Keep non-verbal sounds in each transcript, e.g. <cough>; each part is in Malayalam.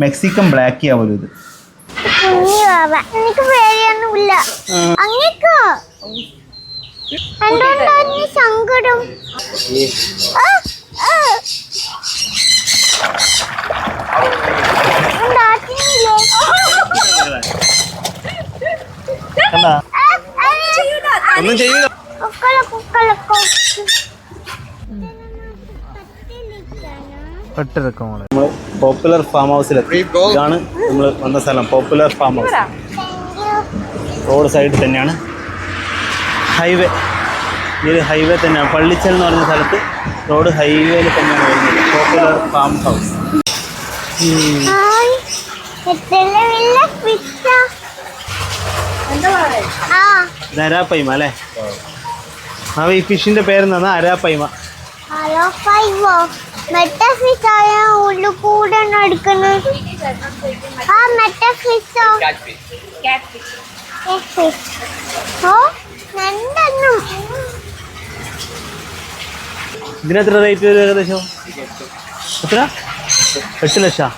മെക്സിക്കൻ ബ്ലാക്ക് ആവുമല്ലോ ഇത് എനിക്ക് പേടിയൊന്നുമില്ല. അങ്ങേക്കോ എന്തുകൊണ്ടാണ് സങ്കടം. ഒന്നും ചെയ്യൂല. കുക്കള, കുക്കള, പെട്ടിറക്കം നമ്മൾ പോപ്പുലർ ഫാം ഹൗസിലെത്തി ഇതാണ് നമ്മൾ വന്ന സ്ഥലം. പോപ്പുലർ ഫാം ഹൗസ് റോഡ് സൈഡിൽ തന്നെയാണ്. ഹൈവേ ഈ ഒരു ഹൈവേ തന്നെയാണ്. പള്ളിച്ചൽ എന്ന് പറഞ്ഞ സ്ഥലത്ത് റോഡ് ഹൈവേയിൽ തന്നെയാണ് വരുന്നത്. പോപ്പുലർ ഫാം ഹൗസ് അരാപ്പൈമ അല്ലേ? അവ ഈ ഫിഷിന്റെ പേരെന്താണ് അരാപ്പൈമ. ഉള്ളു കൂടെ ആ ഫിഷോ ഓ രണ്ടെണ്ണം ഇതിനെത്ര റേറ്റ് വരും ഏകദേശം? എത്ര? എട്ട് ലക്ഷം.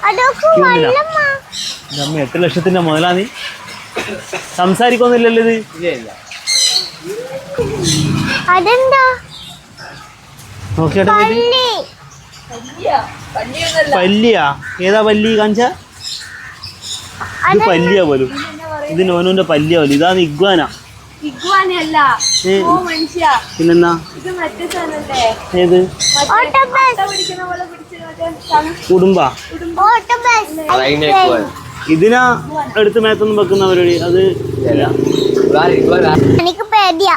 നമ്മ എട്ട് ലക്ഷത്തിന്റെ മുതലാ നീ. സംസാരിക്കൊന്നുമില്ലല്ലോ ഇത്. അതെന്താ? നോക്കിയാട്ടെ പല്ലിയാ? ഏതാ പല്ലി കാണിച്ച? ഇത് പല്ലിയാ പോലും. ഇത് നോനുവിന്റെ പല്ലിയാ പോലും. ഇതാണ് ഇഗ്വാന. ഓ മനുഷ്യ. പിന്നെന്നാ? ഇത് മറ്റേ സാധനല്ലേ? ഏത്? ഓട്ടോബസ്. പിടിക്കുന്ന പോലെ പിടിച്ച് മറ്റേ സാധനം. കുടുംബ ഇതിനാ എടുത്ത് മേത്തൊന്നും വെക്കുന്ന പരിപാടി? അത് എനിക്ക് പേടിയാ.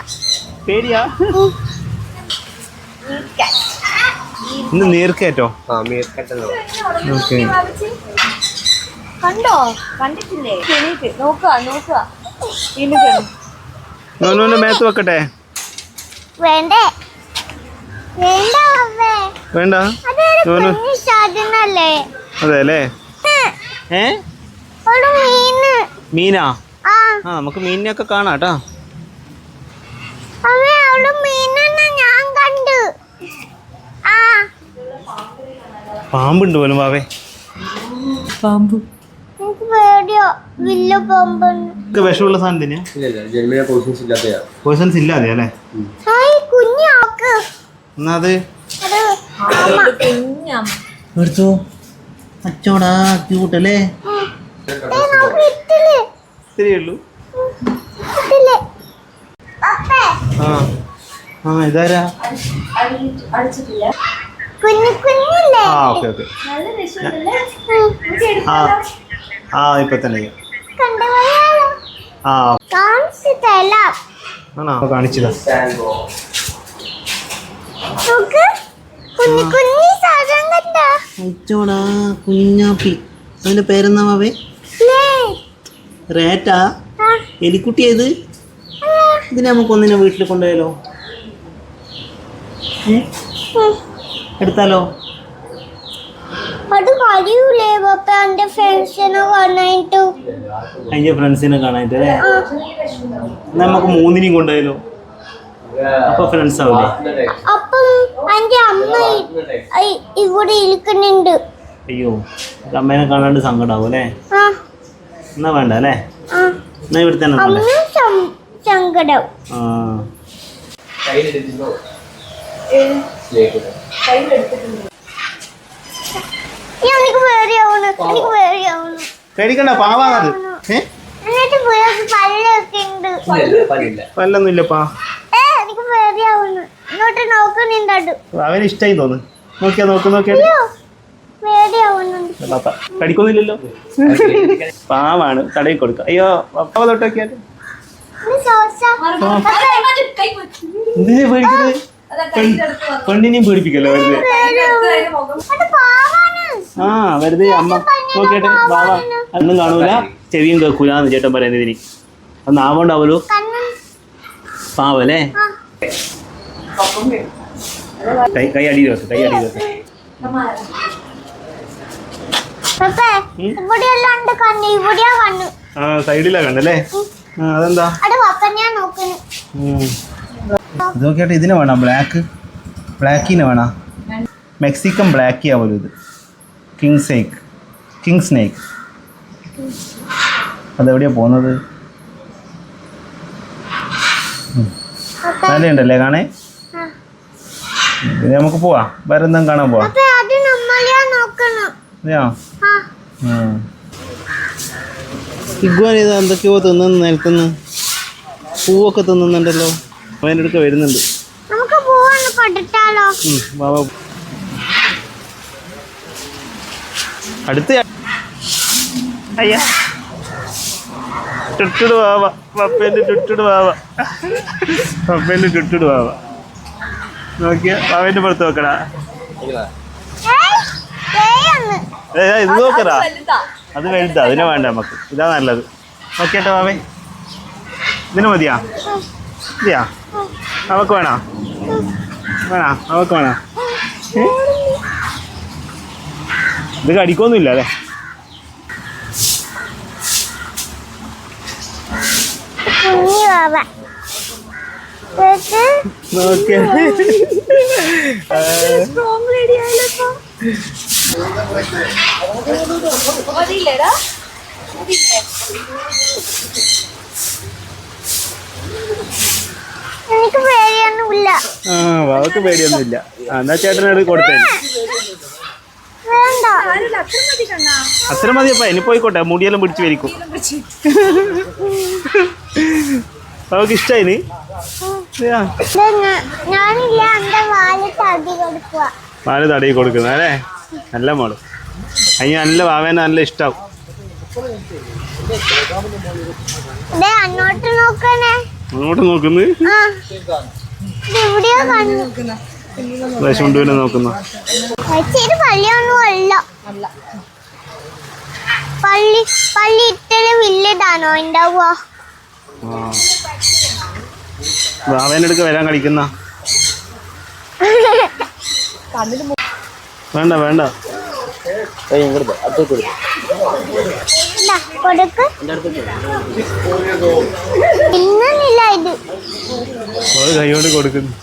പേടിയാ? ഇന്ന് നീർക്കേറ്റോ? ഓക്കെ. കണ്ടോ? കണ്ടിട്ടില്ലേ? നോക്കുക നോക്കുക. നോനുവിന്റെ മേത്ത് വെക്കട്ടെ. വേണ്ടേ? വേണ്ട അമ്മേ. വേണ്ട. അതൊരു നോനു. അതെ അല്ലേ? ഏ? ഒരു മീന്. മീനാ? ആ. ആ നമുക്ക് മീനിനെയൊക്കെ കാണാം കേട്ടോ അമ്മേ അവിടെ മീനെന്നെ ഞാൻ കണ്ടു ആ പാമ്പുണ്ട് പോലും ബാബേ പാമ്പ്. വിഷമുള്ള സാധനം തന്നെയാ? പോയിസൺസ് ഇല്ലാതെ അല്ലേ? എന്നാ അത്? എടുത്തു. അച്ചോടാ ആ. ആ ഇതാരാ? ആ ഓക്കെ ഓക്കെ. ആ ആ ഇപ്പൊ തന്നെ. ആ. ആണോ? കാണിച്ചതാ. അച്ചോടാ കുഞ്ഞാപ്പി. അതിന്റെ പേരെന്നാ മാവേ? റേറ്റാ? ആ. എലിക്കുട്ടി ഏത്? ഇതിനെ നമുക്ക് ഒന്നിനെ വീട്ടിൽ കൊണ്ടുപോയാലോ. എടുത്താലോ? അത് കഴിയൂലേ പപ്പ എന്റെ ഫ്രണ്ട്സിനെ കാണാനായിട്ട്. അതിന്റെ ഫ്രണ്ട്സിനെ കാണാനായിട്ട് അല്ലേ? നമുക്ക് മൂന്നിനെയും കൊണ്ടുപോയാലോ? അപ്പൊ ഫ്രണ്ട്സ് ആവില്ലേ അപ്പം എന്റെ അമ്മ ഇവിടെ ഇരിക്കുന്നുണ്ട്. അയ്യോ അമ്മേനെ കാണാണ്ട് സങ്കടാവും അല്ലേ? എന്നാ വേണ്ട അല്ലേ? ആ. എന്നാ ഇവിടെ തന്നെ നിന്നോളെ. അമ്മ സം- ഏ. ആ പേടിക്കണ്ട പാവാണത് ഏ? എന്നിട്ട് പേർക്ക് പല്ലൊക്കെ ഉണ്ട് പല്ലൊന്നും ഇല്ലപ്പാ ഏ എനിക്ക് പേടിയാവുന്നു ഇങ്ങോട്ട് നോക്കുന്നുണ്ടോ അവന് ഇഷ്ടായി തോന്നുന്നു നോക്കിയാ നോക്ക് നോക്കിയാ. പാപ്പ കടിക്കൊന്നുമില്ലല്ലോ. പാവാണ് തടയിൽ കൊടുക്ക. അയ്യോ പപ്പാവ തൊട്ട് നോക്കിയാൽ ഇത് സോസ കൈ വെച്ച്. എന്തിനാ പേടിക്കുന്നത്? പെണ്ണിനെയും പേടിപ്പിക്കല്ലോ വെറുതെ? ആ വെറുതെ അമ്മ നോക്കിയിട്ട് ബാബ അന്നും കാണൂല. ചെവിയും കേൾക്കൂലെന്ന് ചേട്ടൻ പറയുന്നത് ഇതിന് അത് നാവുണ്ടാവല്ലോ കണ്ണും. പാവല്ലേ? ആ. കൈ കൈ അടിയിൽ വെക്ക് കൈ അടിയിൽ വെക്ക്. പപ്പേ ഇവിടെയെല്ലാം ഉണ്ട് ഇവിടെയാ കണ്ണ്. ആ സൈഡിലാ കണ്ടല്ലേ അതെന്താ? ഞാൻ നോക്കുന്നു. ഇത് നോക്കിയാട്ടെ ഇതിനെ വേണം? ബ്ലാക്ക് ബ്ലാക്കിനെ വേണം? മെക്സിക്കൻ ബ്ലാക്കി ആവുമല്ലോ ഇത്. കിങ് സേക്ക് കിങ് സ്നേക്ക് അതെവിടെയാ പോകുന്നത് നല്ലയുണ്ടല്ലേ കാണേ. ഇത് നമുക്ക് പോവാ. വേറെ എന്തെങ്കിലും കാണാൻ പോവാ. ഇഗ്വാൻ ഇത് എന്തൊക്കെയോ തിന്നു നിൽക്കുന്നു പൂവൊക്കെ തിന്നുന്നുണ്ടല്ലോ. അവന്റെ അടുക്ക വരുന്നുണ്ട്. നമുക്ക് പഠിച്ചാലോ. അടുത്ത അയ്യ. പപ്പേന്റെ പപ്പേന്റെ ടുട്ടുട് വാവ നോക്കിയ വാവേന്റെ പുറത്ത് നോക്കടാ. ഇത് നോക്കടാ. അത് വലുതാ. അതിനെ വേണ്ട നമുക്ക്. ഇതാ നല്ലത്. നോക്കിയട്ടെ വാവേ ഇതിന് മതിയാ? മതിയാ അവക്ക് വേണോ? വേണോ? അവക്ക് വേണോ? ഇത് കടിക്കൊന്നുമില്ല അല്ലേ? വാവ ആ വാവക്ക് പേടിയൊന്നുമില്ല. എന്നാ ചേട്ടനോട് കൊടുത്തേ. വേണ്ട. ആരല്ല അത്ര മതി കണ്ണാ. അത്ര മതിയപ്പ ഇനി പോയിക്കോട്ടെ. മുടിയെല്ലാം പിടിച്ചു വരിക്കും. അവക്ക് ഇഷ്ടായി നീ? ഇത് ഞാ- ഞാനില്ല എന്റെ വാൽ തടയി കൊടുക്കുന്ന അല്ലേ? നല്ല മോൾ. അതിന് നല്ല വാവേന നല്ല ഇഷ്ടാവും. അങ്ങോട്ട് നോക്കണേ അങ്ങോട്ട് നോക്കുന്നു? ദേശമുണ്ടുവിനെ നോക്കുന്നു. പള്ളി പള്ളി ഇത്രയും വലുതാണോ ഉണ്ടാവുക? അടുക്ക് വരാൻ കളിക്കുന്ന. <laughs> വേണ്ട വേണ്ട. കൈകൊണ്ട് കൊടുക്കുന്നു.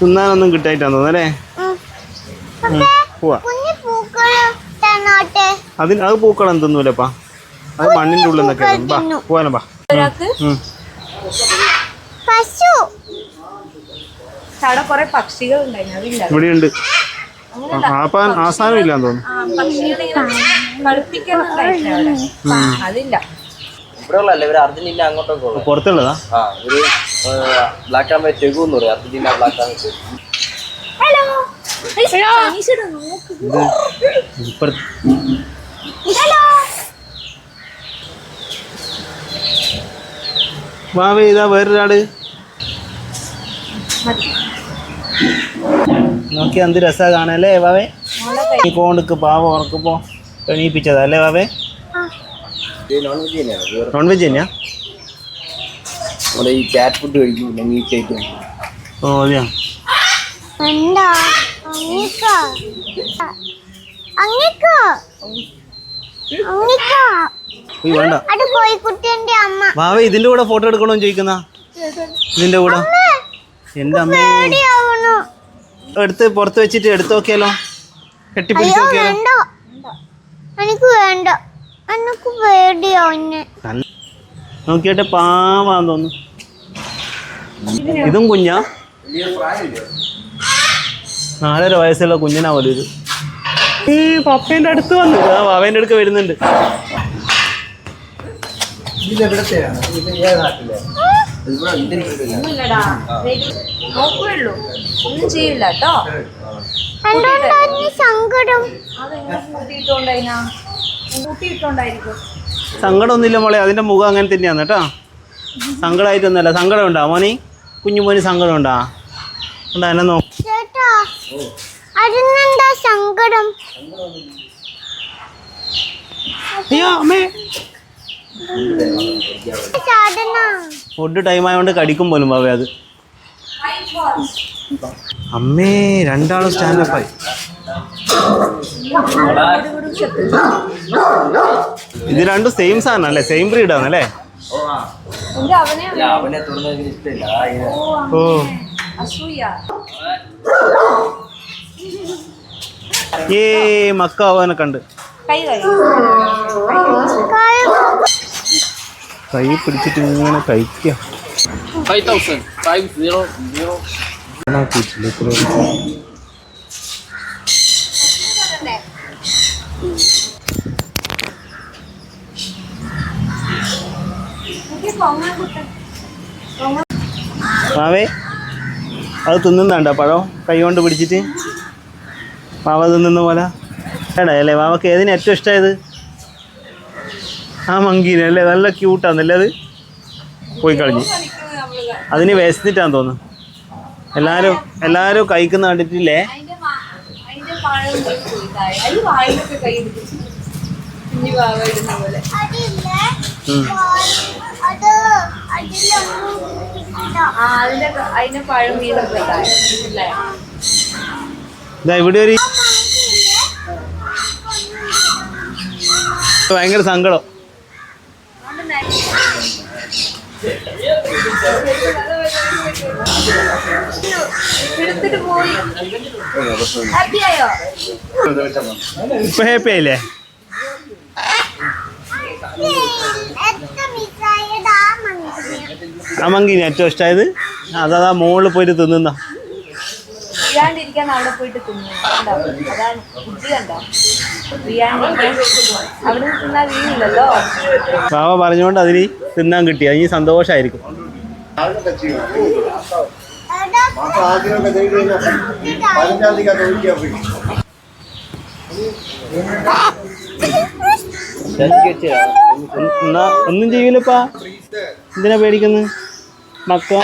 തിന്നാനൊന്നും കിട്ടായിട്ടാന്ന്. പക്ഷേ പോവാ. അതിന് അത് പൂക്കൾ എന്തൊന്നുമില്ലപ്പാ. അത് മണ്ണിന്റെ ഉള്ളിൽ നിന്നൊക്കെ ബാ. ബാ. ഇവിടെയുണ്ട്. ആപ്പാൻ ആസാനം ഇല്ലാന്ന് തോന്നുന്നു. പുറത്തുള്ളതാ? ആ ഒരു ബ്ലാക്ക് ആൻഡ് വൈറ്റ് എന്ന് പറയും. Argentina black and white hello. നോക്ക്. ഇത് വേറൊരാൾ. നോക്കി എന്ത് രസാ കാണല്ലേ വാവേ? നീ കോണ്ടക്ക് പാവം ഉറക്കുമ്പോ എണീപ്പിച്ചതാ അല്ലേ വാവേ? നോൺ വെജ് തന്നെയാണ് വേറെ നോൺ വെജ് തന്നെയാ ഈ ചാറ്റ് ഫുഡ് കഴിക്കും ഓ അതെയാ. എന്താ? അങ്ങിക്ക. അങ്ങിക്ക. അങ്ങിക്ക. വേണ്ട. അത് കോഴിക്കുട്ടിന്റെ അമ്മ. വാവേ ഇതിന്റെ കൂടെ ഫോട്ടോ എടുക്കണോ ചോദിക്കുന്ന? ഇതിന്റെ കൂടെ. എന്റെ അമ്മ. എടുത്ത് പുറത്ത് വെച്ചിട്ട് എടുത്തു നോക്കിയാലോ? കെട്ടിപ്പിടിച്ച് എനിക്ക് വേണ്ട. എനിക്ക് പേടിയാവുന്നു നോക്കിയിട്ട് പാവാന്ന് തോന്നുന്നു. ഇതും കുഞ്ഞാ? നാലര വയസ്സുള്ള കുഞ്ഞിനാ പോലെ ഇത്. ഈ പപ്പേന്റെ അടുത്ത് വന്നു. ആ വാവേന്റെ അടുക്ക് വരുന്നുണ്ട്. ഒന്നും ചെയ്യില്ല കേട്ടോ. സങ്കടം? ഒന്നുമില്ല സങ്കടമൊന്നുമില്ല മോളെ. അതിന്റെ മുഖം അങ്ങനെ തന്നെയാണ് കേട്ടോ. സങ്കടമായിട്ടൊന്നുമല്ല. സങ്കടം ഉണ്ടാ മോനി? കുഞ്ഞു മോന് സങ്കടം ഉണ്ടാ ഉണ്ടാ എന്നെ നോ ചേട്ടാ അതിനെന്താ സങ്കടം? അയ്യോ അമ്മേ. സാധന. ഫുഡ് ടൈം ആയതുകൊണ്ട് കടിക്കും പോലും ബാബേ അത്. അമ്മേ രണ്ടാളും സ്റ്റാൻഡപ്പായി ഇത് രണ്ടും സെയിം സാധനം അല്ലേ? സെയിം ബ്രീഡാണ് അല്ലേ? ഓ. ഇങ്ങനെ. ഏ മക്ക അവനെ കണ്ട്. കൈ കൈ പിടിച്ചിട്ട് ഇങ്ങനെ കഴിക്കാം. മാവേ? അത് തിന്നുന്നുണ്ടോ പഴം കൈ കൊണ്ട് പിടിച്ചിട്ട് വാവ തിന്നുന്ന പോലെ. ഏടാ അല്ലേ? വാവക്ക് ഏതിന് ഏറ്റവും ഇഷ്ടമായത് ആ മങ്കീന് അല്ലേ? നല്ല ക്യൂട്ടാന്നല്ലേ അത്? പോയി കളഞ്ഞു. അതിന് വിശന്നിട്ടാന്ന് തോന്നുന്നു. എല്ലാവരും എല്ലാവരും കഴിക്കുന്ന കണ്ടിട്ടില്ലേ? അതിന്റെ മാ- അതിന്റെ പഴം വീണൊക്കെ ഇവിടെ ഒരു ഭയങ്കര സങ്കടം. എടുത്തിട്ട് പോയി. ഹാപ്പിയായോ ഇപ്പൊ ഹാപ്പി ആയില്ലേ? മനുഷ്യൻ ഇനി ഏറ്റവും ഇഷ്ടമായത് അതാ മുകളിൽ പോയിട്ട് തിന്നുന്ന. അവിടെ പോയിട്ട് തിന്നു കണ്ടോ? അതാണ് ബുദ്ധി കണ്ടോ? വീഴാണ്ടിരിക്കാൻ അവിടെ തിന്നാ വീഴില്ലല്ലോ ബാബ പറഞ്ഞുകൊണ്ട് അതിന് തിന്നാൻ കിട്ടി. അതിന് സന്തോഷമായിരിക്കും. എന്നാ ഒന്നും ചെയ്യൂലപ്പാ. എന്തിനാ പേടിക്കുന്നത് മക്ക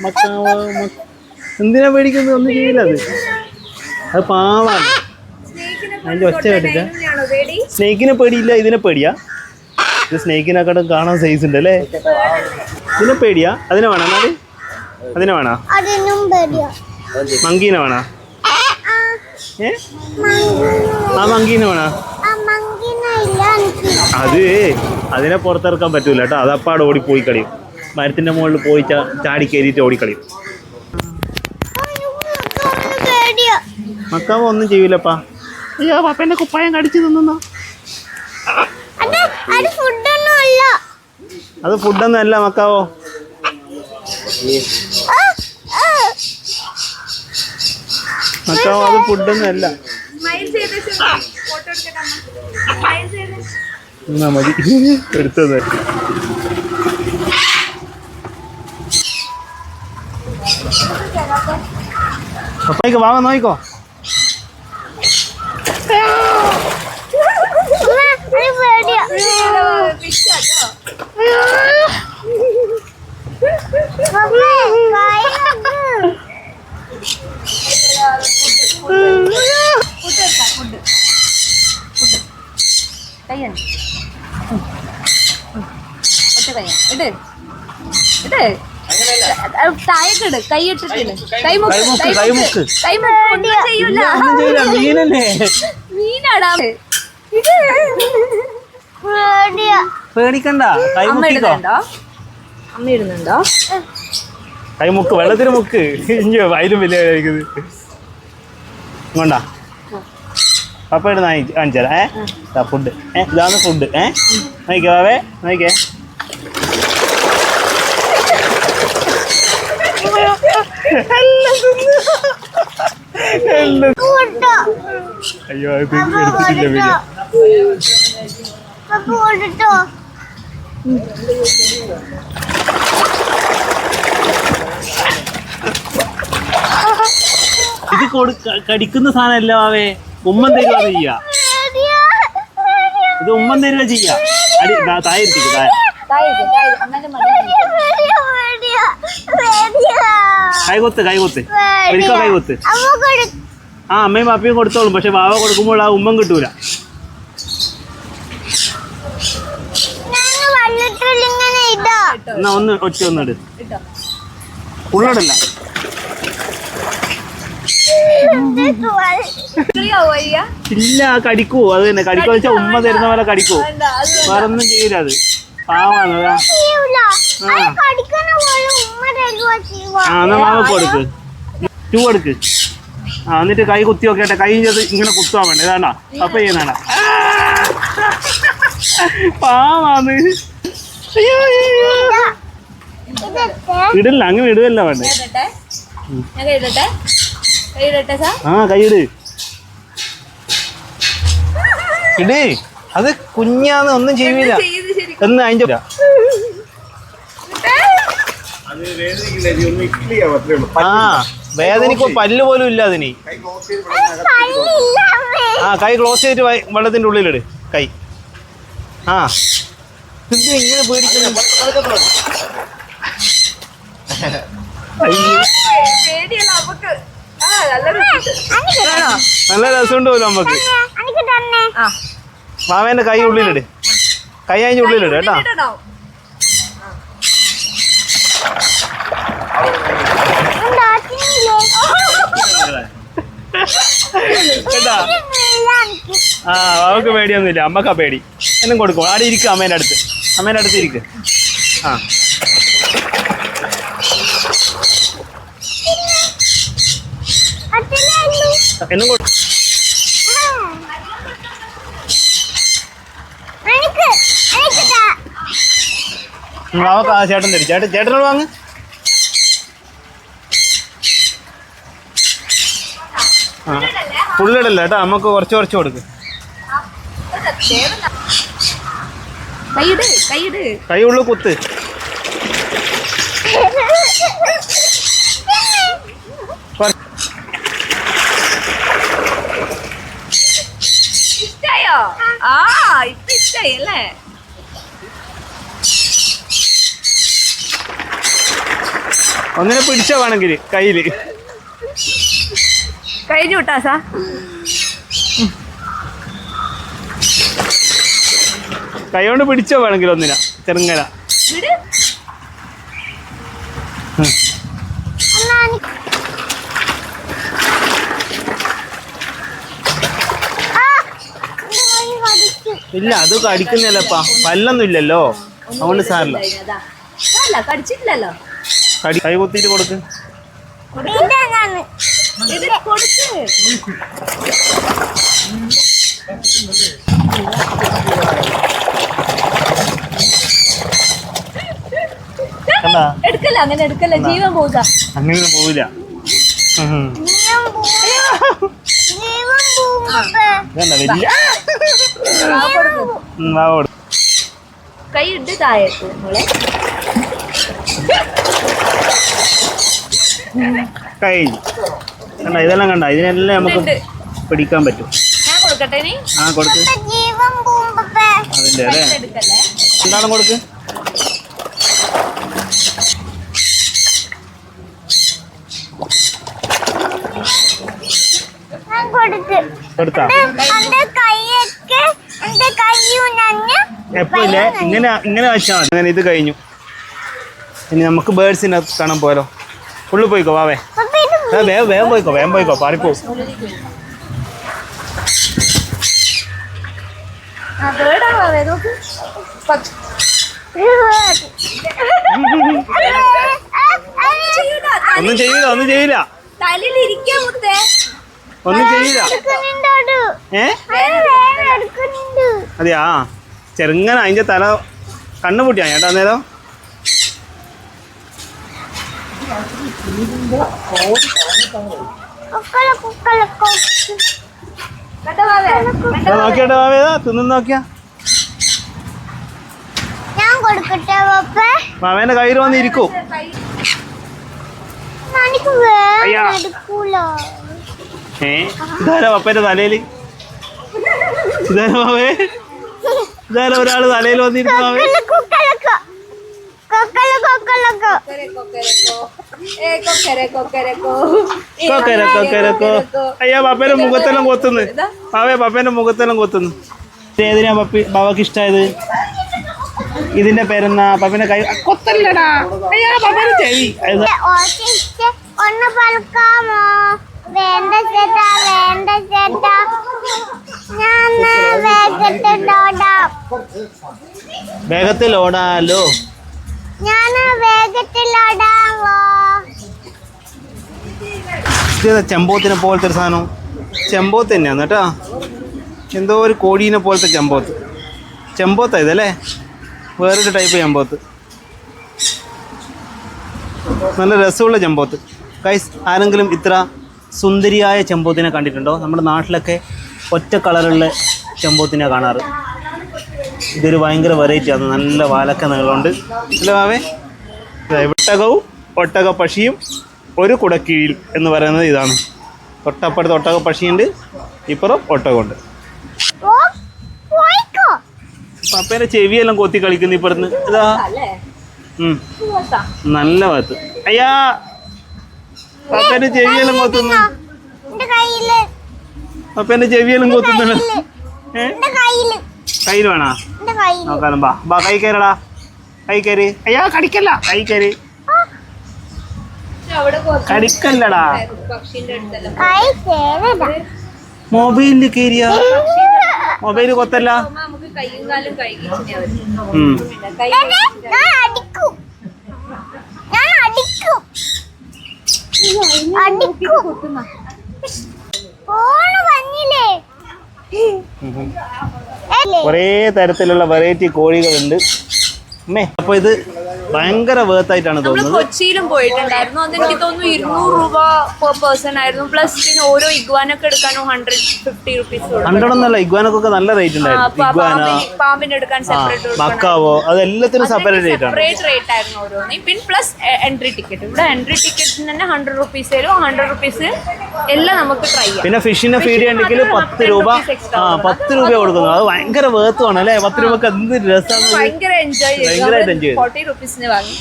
മക്കാവ് മക്ക- എന്തിനാ പേടിക്കുന്നത്? ഒന്നും ചെയ്യില്ല അത്. അത് പാവാണ്. അതിന്റെ ഒച്ച കേട്ടിട്ട്. സ്നേഹിക്കിനെ സ്നേക്കിനെ പേടിയില്ല ഇതിനെ പേടിയാ. ഇത് സ്നേക്കിനെക്കാട്ടും കാണാൻ സൈസ് ഉണ്ട് അല്ലേ? ഇതിനെ പേടിയാ. അതിനെ വേണം എന്നാൽ? അതിനെ വേണോ? മങ്കീനെ വേണോ? ഏ? ആ മങ്കീനെ വേണോ? അത് അതിനെ പുറത്തിറക്കാൻ പറ്റൂല കേട്ടോ. അത് അപ്പാടെ പോയി കളിയും. മരത്തിന്റെ മുകളിൽ പോയി ചാടി കയറിയിട്ട് ഓടിക്കളിയും. മക്കാവ് ഒന്നും ചെയ്യൂലപ്പാ. അയ്യോ പപ്പന്റെ കുപ്പായം കടിച്ചു തിന്നുന്ന? അത് ഫുഡൊന്നും അല്ല. അത് ഫുഡൊന്നും അല്ല മക്കാവോ. മക്കാവോ അത് ഫുഡൊന്നും അല്ല. മതി. എടുത്തത്. പപ്പായിക്ക് വാങ്ങ നോക്കിക്കോ പേടിയാ മമ്മേ, കൈ നോക്ക്. ഫുഡ് എടുക്കാം ഫുഡ് ഫുഡ് കയ്യാണ് ഒറ്റ കയ്യ ഇട് ഇട് അത് താഴേക്കിട് കൈയിട്ടിട്ട് കൈമുക്ക് കൈ മുക്ക്, കൈ മുക്ക്. കൈ ചെയ്യൂല. <laughs> മീനല്ലേ? മീനാടാ. ഇത് പേടിക്കണ്ട. കൈ അമ്മ ഇടുന്നുണ്ടോ? കൈമുക്ക് വെള്ളത്തിന് മുക്ക്. ഇഞ്ഞോ അതിലും വലിയ കഴിക്കുന്നത് കൊണ്ടാ പപ്പ ഇടുന്ന കാണിച്ചു തരാം. ഏ? ഫുഡ് ഏ? ഇതാണ് ഫുഡ് ഏ? നോക്കിക്കേ ബാബേ. നോക്കിക്കേ എല്ലാം കൂട്ടോ അയ്യോ അത് എടുത്തിട്ടില്ല വീഡിയോ ഇത് കൊടു ക- കടിക്കുന്ന സാധനമല്ല ബാവേ. ഉമ്മൻ തരുവാ ചെയ്യാ. ഇത് ഉമ്മൻ തരുക ചെയ്യാ. അടി ദാ- താഴെ കൈ കൊത്ത് കൈകൊത്ത് കൈകൊത്ത്. ഒരിക്കൽ കൈകൊത്ത് ആ അമ്മയും പാപ്പയും കൊടുത്തോളും. പക്ഷെ വാവ കൊടുക്കുമ്പോൾ ആ ഉമ്മൻ കിട്ടൂല. ഞാൻ വന്നിട്ടില്ല ഇങ്ങനെ ഇതാ. എന്നാ ഒന്ന് ഒറ്റ ഒന്ന് ഇട്. ഇട്ടോ. ഉള്ളടല്ല. ഇല്ല കടിക്കൂ. അത് തന്നെ. കടിക്കോ വെച്ചാൽ ഉമ്മ തരുന്ന പോലെ കടിക്കൂ. എന്താ അത് വേറെ ഒന്നും ചെയ്യില്ല അത്. പാവാണ് അതാ കടിക്കണ പോലെ ഉമ്മ തരുവാ ചെയ്യുവാ. ആ എന്നാ മാവ് കൊടുക്ക് ടൂ കൊടുക്ക് ആ എന്നിട്ട് കൈ കുത്തി നോക്കട്ടെ കൈ ചെയ്ത് ഇങ്ങനെ കുത്തുവാൻ വേണ്ട. ഇതാണ്ടാ. അപ്പൊ ചെയ്യുന്നതാ പാവാന്ന് ഇടില്ല അങ്ങനെ ഇടുകല്ല വേണ്ടേ. ആ കൈയിട് <laughs> ഇടേ. അത് കുഞ്ഞാന്ന് ഒന്നും ചെയ്യൂല. ചെയ്ത് ശരി എന്ന് അതിന്റെ ആ വേദനയ്ക്ക് പല്ല് പോലും ഇല്ല അതിന്. ആ കൈ ക്ലോസ് ചെയ്തിട്ട് വെള്ളത്തിന്റെ ഉള്ളിലിട്. കൈ. ആ. ഇത് ഇങ്ങനെ പേടിക്കുന്നു നല്ല രസമുണ്ട്. പോലും നമുക്ക്. എനിക്ക് തന്നെ. ആ. മാവേന്റെ കൈ ഉള്ളിലിട്. കൈ അതിന് ഉള്ളിലിട് കേട്ടോ? കേട്ടാ ആ അവൾക്ക് പേടിയൊന്നുമില്ല. അമ്മക്കാ പേടി. എന്നും കൊടുക്കും. ആടെ ഇരിക്കും അമ്മേന്റെ അടുത്ത്. അമ്മേന്റെ അടുത്ത് ഇരിക്കും. ആ. എന്നും കൊടു ആ. എനിക്ക് എനിക്ക് താ. ഉം, ആ ചേട്ടൻ തരും. ചേട്ടൻ ചേട്ടനോട് വാങ്ങ്. ആ. ഫുള്ളിടല്ല കേട്ടോ. നമുക്ക് കുറച്ച് കുറച്ച് കൊടുക്ക്. കൈ ഉള്ളു കുത്ത് കൊ- ഇഷ്ടായോ ആ ഇപ്പൊ ഇഷ്ടായി അല്ലേ ഒന്നിനെ പിടിച്ച വേണമെങ്കിൽ കയ്യിൽ. കഴിഞ്ഞു വിട്ടാ സാ കൈകൊണ്ട് പിടിച്ചോ വേണമെങ്കിൽ ഒന്നിന ചെറുങ്ങന. ഇല്ല അത് കടിക്കുന്നില്ലപ്പാ പല്ലൊന്നും ഇല്ലല്ലോ. അതുകൊണ്ട് സാറില്ല കടിച്ചിട്ടില്ലല്ലോ. കടി കൈ കുത്തിയിട്ട് കൊടുക്ക്. എടുക്കല്ല അങ്ങനെ എടുക്കല്ല. ജീവൻ പോവുക. അങ്ങനെ പോവില്ല. കൈ ഇട്ട് താഴെ ജീവൻ പോവും അപ്പേ. ഇതണ്ട വലിയ ആ, കൊടുക്ക്. ഉം, വാ കൊടു കൈ ഇട്ട് താഴേക്ക് മോളെ കൈ. കണ്ട ഇതെല്ലാം കണ്ട? ഇതിനെല്ലാം നമുക്ക്. പിടിക്കാൻ പറ്റും. ആ കൊടുക്ക്. അല്ലേ? എന്താണ് കൊടുക്ക്? കൊടുത്ത്. കൊടുത്താ? എന്റെ എന്റെ കൈയൊക്കെ എന്റെ കൈ നഞ്ഞ് എപ്പോ ഇല്ലേ? ഇങ്ങനെ ഇങ്ങനെ വെച്ചാൽ അങ്ങനെ ഇത് കഴിഞ്ഞു. ഇനി നമുക്ക് ബേഡ്സിനെ കാണാൻ പോരോ ഉള്ളു പോയിക്കോ വാവേ വേഗം വേഗം പോയിക്കോ വേഗം പോയിക്കോ പാറിപ്പോ ഒന്നും ചെയ്യില്ല ഒന്നും ചെയ്യില്ല ഒന്നും ചെയ്യില്ല ഏ? അതെയാ? ചെറുങ്ങനെ അതിന്റെ തല കണ്ണുപൂട്ടിയാ ചേട്ടാ അന്നേരം. കൊക്കല കൊക്കല കൊക്ക്. കണ്ടോ വാവേ ദാ നോക്കിയാട്ടെ വാവേ. തിന്നു നോക്കിയാ. ഞാൻ കൊടുക്കട്ടെ മാവേന്റെ കയ്യിൽ വന്ന് ഇരിക്കൂ. എനിക്ക് വേറെ അയ്യാ. എടുക്കൂല. ഏ? ഇതാരാ പപ്പേന്റെ തലയിൽ? ഇതാരാ മാവേ ഇതാരാ ഒരാൾ തലയിൽ വന്നിരുന്നു മാവേ കൊക്കല കൊക്കല കൊക്കല കൊക്കല ഏ കൊക്കരെ കൊക്കരക്കോ കൊക്കര കൊക്കരക്കോ അയ്യാ പപ്പേന്റെ മുഖത്തെല്ലാം കൊത്തുന്നു. മാവേ പപ്പേന്റെ മുഖത്തെല്ലാം കൊത്തുന്നു. ഏതിനാ പപ്പി ബാവക്ക് ഇഷ്ടായത്? ഇതിന്റെ പേരെന്നാ? പപ്പേന്റെ കൈ കൊത്തല്ലടാ. അയ്യാ പപ്പേന്റെ ചെവി. ഒന്ന് പലക്കാമോ വേണ്ട ചേട്ടാ വേണ്ട ചേട്ടാ. ഞാൻ വേഗത്തിലോടാം വേഗത്തിൽ ഓടാലോ ഞാൻ വേഗത്തിലോടാമോ ഇതേതാ ചെമ്പോത്തിനെ പോലത്തെ ഒരു സാധനം. ചെമ്പോത്ത് തന്നെയാണ് കേട്ടോ. എന്തോ ഒരു കോഴീനെ പോലത്തെ ചെമ്പോത്ത്. ചെമ്പോത്താ ഇതല്ലേ വേറൊരു ടൈപ്പ് ചെമ്പോത്ത്. നല്ല രസമുള്ള ചെമ്പോത്ത്. കൈസ് ആരെങ്കിലും ഇത്ര സുന്ദരിയായ ചെമ്പോത്തിനെ കണ്ടിട്ടുണ്ടോ? നമ്മുടെ നാട്ടിലൊക്കെ ഒറ്റ കളറുള്ള ചെമ്പോത്തിനെ കാണാറ്. ഇതൊരു ഭയങ്കര വെറൈറ്റി ആണ്. നല്ല വാലക്ക നീളമുണ്ട് അല്ലേ മാവേ ഒട്ടകവും ഒട്ടക പക്ഷിയും ഒരു കുടക്കീഴിൽ എന്ന് പറയുന്നത് ഇതാണ്. തൊട്ടപ്പുറത്ത് ഒട്ടക പക്ഷിയുണ്ട് ഇപ്പുറം ഒട്ടകമുണ്ട്. പപ്പേന്റെ ചെവിയെല്ലാം കൊത്തി കളിക്കുന്നു ഇപ്പുറത്ത്. ഇതാ. നല്ല ഭാഗത്ത്. അയ്യാ. പപ്പേന്റെ ചെവിയെല്ലാം കൊത്തുന്നു. പപ്പേന്റെ ചെവിയെല്ലാം കൊത്തുന്നു കയ്യിൽ വേണോ? നോക്കാനും ബാ ബാ കൈ കയറടാ. കൈ കയറി. അയ്യാ കടിക്കല്ല കൈ കയറി. കടിക്കല്ലടാ. മൊബൈലിൽ കയറിയ മൊബൈൽ കൊത്തല്ല? നമുക്ക് കയ്യും കാലും കഴുകിച്ചിനെ ഉം. പിന്നെ കൈ ഞാൻ അടിക്കും. ഞാൻ അടിക്കും. അടിക്കും. ഫോണ് വന്നില്ലേ? ഏല്ലേ? കുറേ തരത്തിലുള്ള വെറൈറ്റി കോഴികളുണ്ട്. അമ്മേ അപ്പോൾ ഇത് ഭയങ്കര വേർത്തായിട്ടാണ് തോന്നുന്നത്. കൊച്ചിയിലും പോയിട്ടുണ്ടായിരുന്നു. അത് എനിക്ക് തോന്നുന്നു ഇരുന്നൂറ് രൂപ പെർ പേഴ്സൺ ആയിരുന്നു. പ്ലസ് പിന്നെ ഓരോ ഇഗ്വാനൊക്കെ എടുക്കാനും ഹൺഡ്രഡ് ഫിഫ്റ്റി റുപ്പീസ് ഹൺഡ്രഡ് ഒന്നല്ല ഇഗ്വാനൊക്കെ നല്ല റേറ്റ് ഉണ്ടായിരുന്നു. ഇഗ്വാന പാമ്പിന് എടുക്കാൻ സെപ്പറേറ്റ് മക്കാവോ അതെല്ലാത്തിനും സെപ്പറേറ്റ് റേറ്റ് ആണ്. സെപ്പറേറ്റ് റേറ്റ് ആയിരുന്നു ഓരോന്നും. പിന്നെ പ്ലസ് എൻട്രി ടിക്കറ്റ് ഇവിടെ എൻട്രി ടിക്കറ്റിന് തന്നെ ഹൺഡ്രഡ് റുപ്പീസ് തരും ഹൺഡ്രഡ് റുപ്പീസ് എല്ലാം നമുക്ക് ട്രൈ ചെയ്യാം. പിന്നെ ഫിഷിനെ ഫീഡ് ചെയ്യണമെങ്കിൽ പത്ത് രൂപ ആ പത്ത് രൂപ കൊടുക്കുന്നു അത് ഭയങ്കര വേർത്തുമാണ് അല്ലേ? പത്ത് രൂപക്ക് എന്ത് രസമാണ് ഭയങ്കര എൻജോയ് ഭയങ്കരമായിട്ട് എൻജോയ് ഫോർട്ടി ഫോർട്ടി റുപ്പീസിന് വാങ്ങി.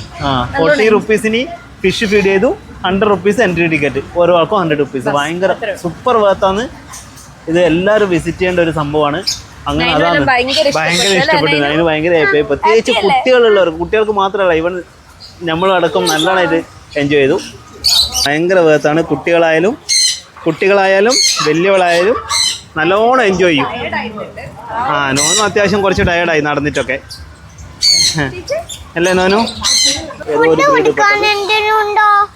ഫോർട്ടി റുപ്പീസിന് ഫിഷ് ഫീഡ് ചെയ്തു ഹൺഡ്രഡ് റുപ്പീസ് എൻട്രി ടിക്കറ്റ് ഓരോ ആൾക്കും ഹൺഡ്രഡ് റുപ്പീസ് ഭയങ്കര സൂപ്പർ വേർത്താണ് ഇത് എല്ലാവരും വിസിറ്റ് ചെയ്യേണ്ട ഒരു സംഭവമാണ്. അങ്ങനെ അതാണ്. ഭയങ്കര ഇഷ്ടപ്പെട്ടു. അതിന് ഭയങ്കര പ്രത്യേകിച്ച് കുട്ടികളുള്ളവർ കുട്ടികൾക്ക് മാത്രമല്ല ഇവൻ നമ്മളടക്കം നല്ലതായിട്ട് എൻജോയ് ചെയ്തു. ഭയങ്കര വേർത്താണ് കുട്ടികളായാലും കുട്ടികളായാലും വലിയവളായാലും നല്ലോണം എൻജോയ് ചെയ്യും. ആ നോനും അത്യാവശ്യം കുറച്ച് ടയർഡായി നടന്നിട്ടൊക്കെ. അല്ലേ നോനു?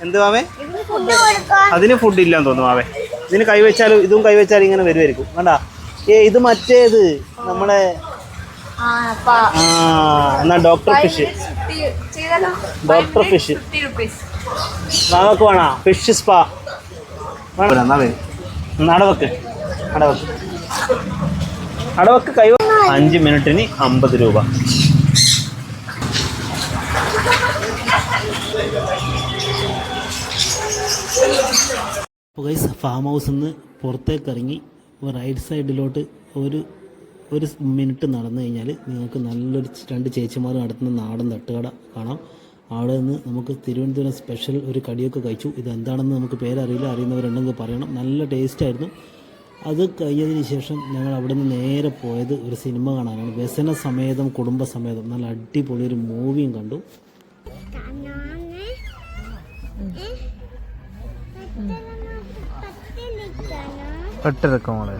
എന്ത് മാവേ ഫുഡ് കൊടുക്കാൻ. അതിന് ഫുഡ് ഇല്ലാന്ന് തോന്നുന്നു മാവേ ഇതിന് കൈവച്ചാലും ഇതും കൈവച്ചാലും ഇങ്ങനെ വരുമായിരിക്കും വേണ്ട. ഏ ഇത് മറ്റേത് നമ്മളെ ആ എന്നാ ഡോക്ടർ ഫിഷ് ചെയ്താലോ? ഡോക്ടർ ഫിഷ് നാളൊക്കെ വേണോ. ഫിഷ് സ്പാ വേണം എന്നാ വരും? അടവക്ക്? അടവക്ക്. അടവക്ക് കൈ അഞ്ച് മിനിറ്റിന് അമ്പത് രൂപ. അപ്പോൾ ഗൈസ് ഫാം ഹൗസിൽ നിന്ന് പുറത്തേക്ക് ഇറങ്ങി റൈറ്റ് സൈഡിലോട്ട് ഒരു ഒരു മിനിറ്റ് നടന്നു കഴിഞ്ഞാൽ നിങ്ങൾക്ക് നല്ലൊരു രണ്ട് ചേച്ചിമാർ നടത്തുന്ന നാടൻ തട്ടുകട കാണാം. അവിടെ നിന്ന് നമുക്ക് തിരുവനന്തപുരം സ്പെഷ്യൽ ഒരു കടിയൊക്കെ കഴിച്ചു. ഇതെന്താണെന്ന് നമുക്ക് പേരറിയില്ല. അറിയുന്നവരുണ്ടെങ്കിൽ പറയണം. നല്ല ടേസ്റ്റായിരുന്നു അത് കഴിഞ്ഞതിന് ശേഷം ഞങ്ങൾ അവിടെ നിന്ന് നേരെ പോയത് ഒരു സിനിമ കാണാനാണ്. വ്യസന സമേതം കുടുംബസമേതം നല്ല അടിപൊളി ഒരു മൂവിയും കണ്ടു. பட்டிருக்கோங்களே